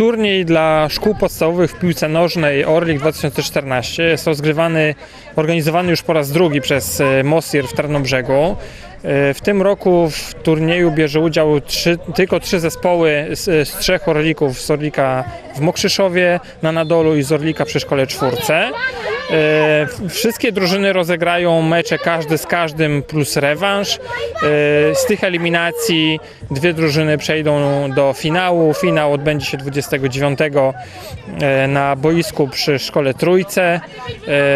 turniej dla szkół podstawowych w piłce nożnej Orlik 2014. Jest rozgrywany, organizowany już po raz drugi przez e, Mosir w Tarnobrzegu. E, W tym roku w turnieju bierze udział trzy, tylko trzy zespoły z, z trzech Orlików. Z Orlika w Mokrzyszowie, na Nadolu i z Orlika przy Szkole Czwórce. E, Wszystkie drużyny rozegrają mecze każdy z każdym plus rewanż. E, Z tych eliminacji dwie drużyny przejdą do finału. Finał odbędzie się 29 e, na boisku przy Szkole Trójce.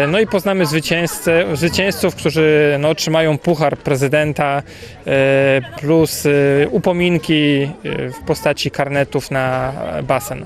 No i poznamy zwycięzcę, zwycięzców, którzy no, otrzymają puchar prezydenta plus upominki w postaci karnetów na basen.